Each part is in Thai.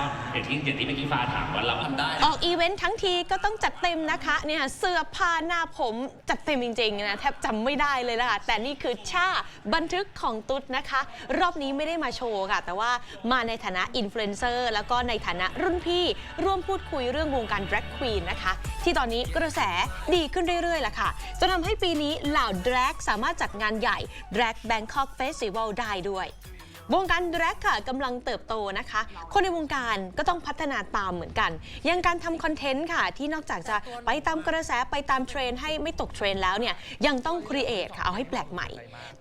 ก็อย่างที่อย่างที่เมื่อกี้ฟ้าถามว่าเราทำได้ ออกอีเวนต์ทั้งทีก็ต้องจัดเต็มนะคะเนี่ยเสื้อผ้าหน้าผมจัดเต็มจริงๆนะแทบจำไม่ได้เลยนะคะแต่นี่คือชาบันทึกของตุ๊ดนะคะ รอบนี้ไม่ได้มาโชว์ค่ะ แต่ว่ามาในฐานะอินฟลูเอนเซอร์แล้วก็ในฐานะรุ่นพี่ ร่วมพูดคุยเรื่องวงการ drag queen นะคะ ที่ตอนนี้กระแสดีขึ้นเรื่อยๆล่ะค่ะจนทำให้ปีนี้เหล่า drag สามารถจัดงานใหญ่ drag Bangkok Festival ได้ด้วย วงการแดรกค่ะกำลังเติบโตนะคะ คนในวงการก็ต้องพัฒนาตามเหมือนกันอยังการทำคอนเทนต์ค่ะ ที่นอกจากจะไปตามกระแสไปตามเทรนด์ให้ไม่ตกเทรนด์แล้วเนี่ยยังต้องครีเอทค่ะเอาให้แปลกใหม่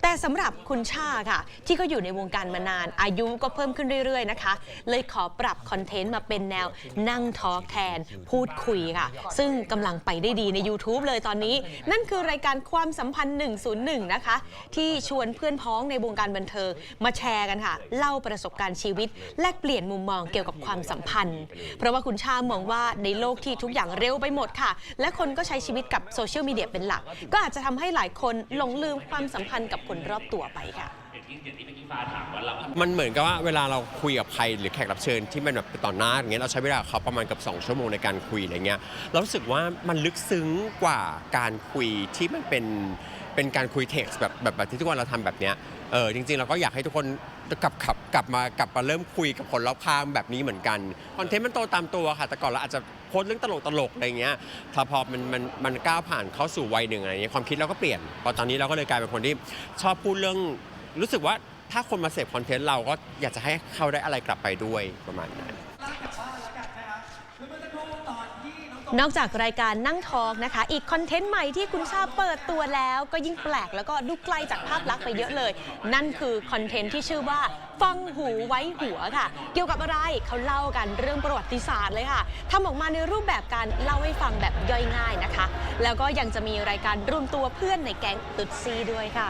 แต่สำหรับคุณชาค่ะ ที่เขาอยู่ในวงการมานาน อายุก็เพิ่มขึ้นเรื่อยๆนะคะ เลยขอปรับคอนเทนต์มาเป็นแนวนั่งทอล์กแทน พูดคุยค่ะ ซึ่งกำลังไปได้ดีใน YouTube เลยตอนนี้ นั่นคือรายการความสัมพันธ์ 101 นะคะ ที่ชวนเพื่อนพ้องในวงการบันเทิงมาแชร์กันค่ะ เล่าประสบการณ์ชีวิต แลกเปลี่ยนมุมมองเกี่ยวกับความสัมพันธ์ เพราะว่าคุณชามองว่าในโลกที่ทุกอย่างเร็วไปหมดค่ะ และคนก็ใช้ชีวิตกับโซเชียลมีเดียเป็นหลัก ก็อาจจะทำให้หลายคนหลงลืมความสัมพันธ์กับคนรอบตัวไปค่ะอ ย่งอย่างที่เมื่อกี้ฟ้าถามว่าเรามันเหมือนกับว่าเวลาเราคุยกับใครหรือแขกรับเชิญที่มันแบบต่อหน้าอย่างเงี้ยเราใช้เวลากับเขาประมาณเกับ2ชั่วโมงในการคุยอะไรเงี้ยเรารู้สึกว่ามันลึกซึ้งกว่าการคุยที่มันเป็นเป็นการคุยเท็กซ์แบบแบบแบบที่ทุกวันเราทำแบบเนี้ยเออจริง ๆ เราก็อยากให้ทุกคนกลับขับกลับมากลับมาเริ่มคุยกับคนรอบข้างแบบนี้เหมือนกันคอนเทนต์มันโตตามตัวค่ะ แต่ก่อนเราอาจจะโพสต์เรื่องตลกตลกๆอะไรเงี้ยถ้าพอมันมันมันก้าวผ่านเข้าสู่วัยหนึ่งอะไรเงี้ยความคิดเราก็เปลี่ยนพอตอนนี้เราก็เลยกลายเป็นคนที่ชอบพูดเรื่อง รู้สึกว่าถ้าคนมาเสพคอนเทนต์เราก็อยากจะให้เขาได้อะไรกลับไปด้วยประมาณนั้น นอกจากรายการนั่งทอล์กนะคะ อีกคอนเทนต์ใหม่ที่คุณชาเปิดตัวแล้วก็ยิ่งแปลกแล้วก็ดูไกลจากภาพลักษณ์ไปเยอะเลย นั่นคือคอนเทนต์ที่ชื่อว่าฟังหูไว้หัวค่ะ เกี่ยวกับอะไรเขาเล่ากันเรื่องประวัติศาสตร์เลยค่ะทำออกมาในรูปแบบการเล่าให้ฟังแบบย่อยง่ายนะคะ แล้วก็ยังจะมีรายการรวมตัวเพื่อนในแก๊งตุ๊ดซีด้วยค่ะ